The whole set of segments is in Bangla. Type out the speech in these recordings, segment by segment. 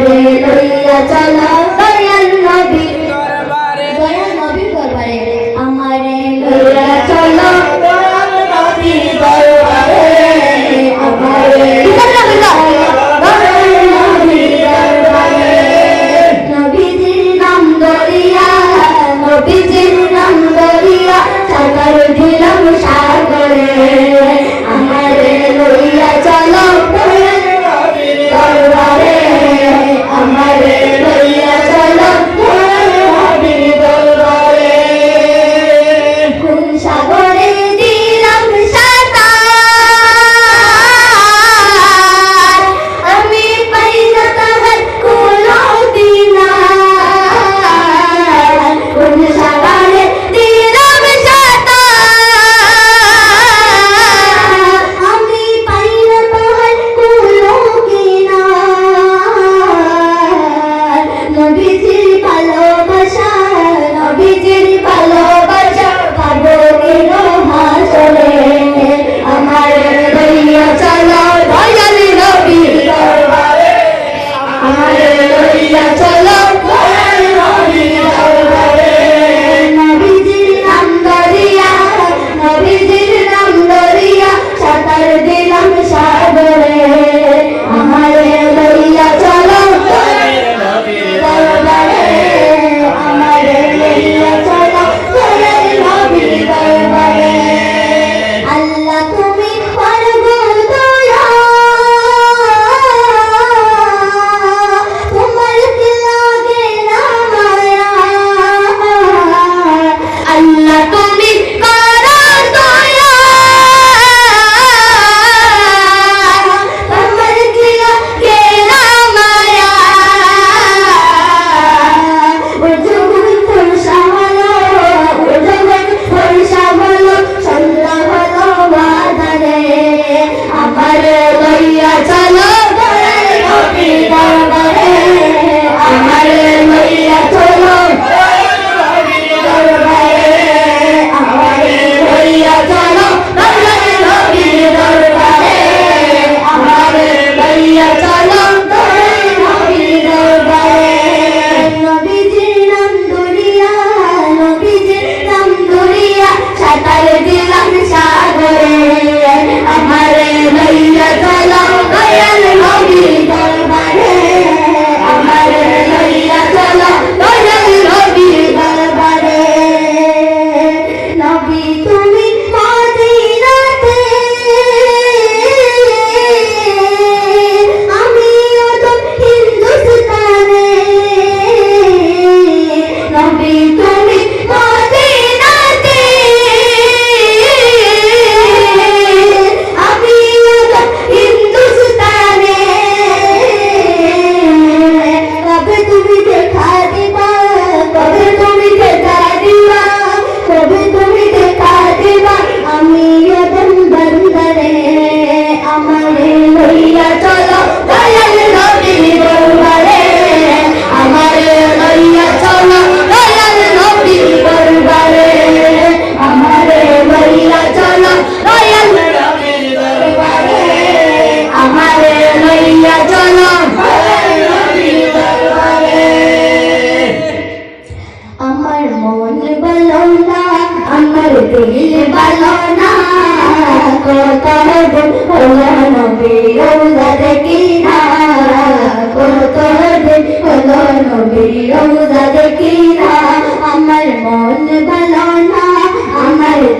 কোলে লইয়া চলা দয়াল নবীর দরবারে দয়াল নবীর দরবারে আমারে লইয়া চলা দয়াল নবীর দরবারে আমারে নবীজির নাম দরিয়া নবীজির নাম দরিয়া সাগর দিলাম সাগরে আমারে লইয়া চলা 今天你把。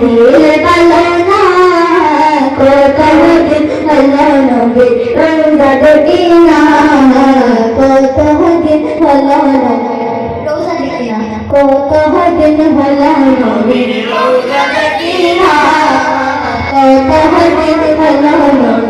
দিল পালানা কত দিন আল্লাহ নবী রন্দা দটিনা কত দিন পালানা কত দিন ভালা নবী রন্দা দটিনা কত দিন ভালা নবী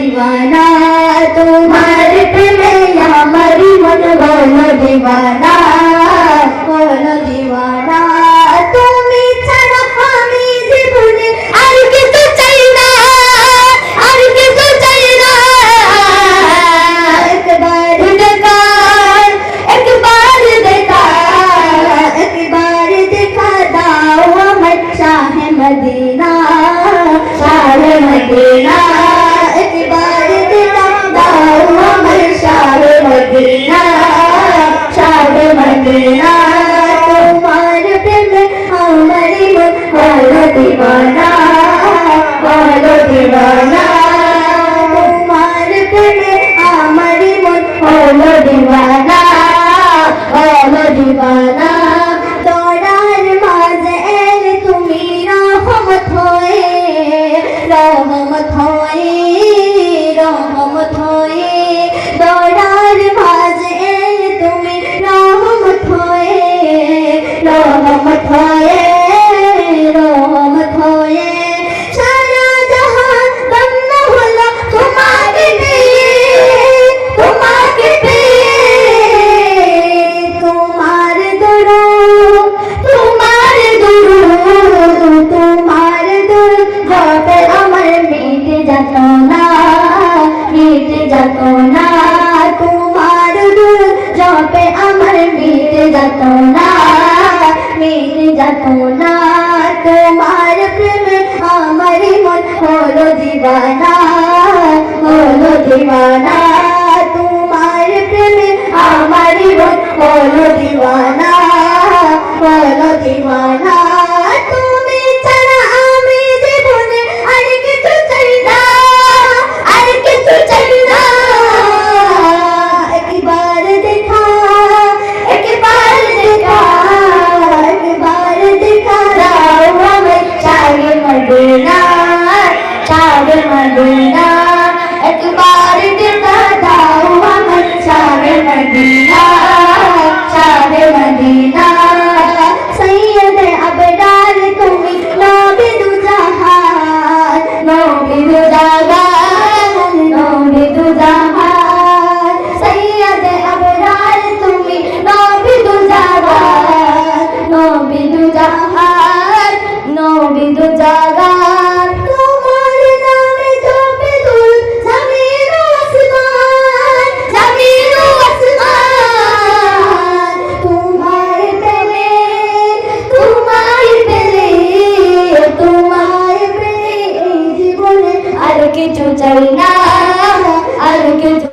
दीवाना तू मारे पे मैं या मरी मन बोलो दीवाना। বলো দিবানা বলো দিবানা তোমার প্রেমে আমার মন বলো দিবানা বলো দিবানা হলো দিবানা হলো দিবানা তোমার প্রেমে আমার হলো দিবানা হলো দিবানা